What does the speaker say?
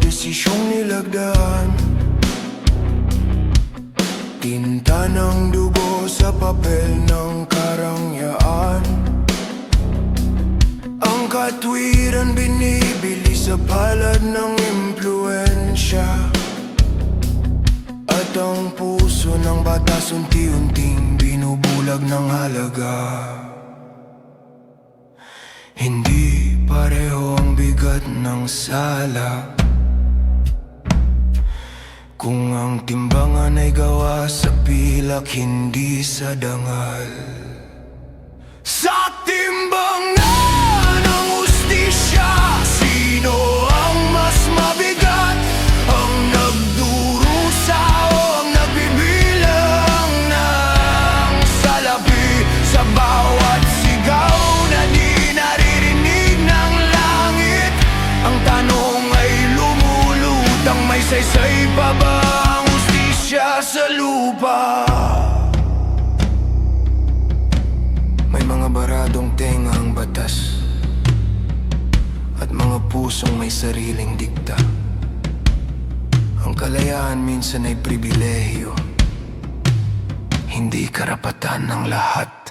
desisyong nilagdaan Tinta ng dugo sa papel ng karangyaan. Ang katwiran binibili sa palad ng impluensya. At ang puso ng batas unti-unting binubulag ng halaga. Hindi pareho ang bigat ng sala Kung ang timbangan ay gawa sa pilak, hindi sa dangal. Sa timbangan saysay pa ba ang ustisya sa lupa? May mga baradong tenga ang batas. At mga pusong may sariling dikta. Ang kalayaan minsan ay pribilehiyo Hindi karapatan ng lahat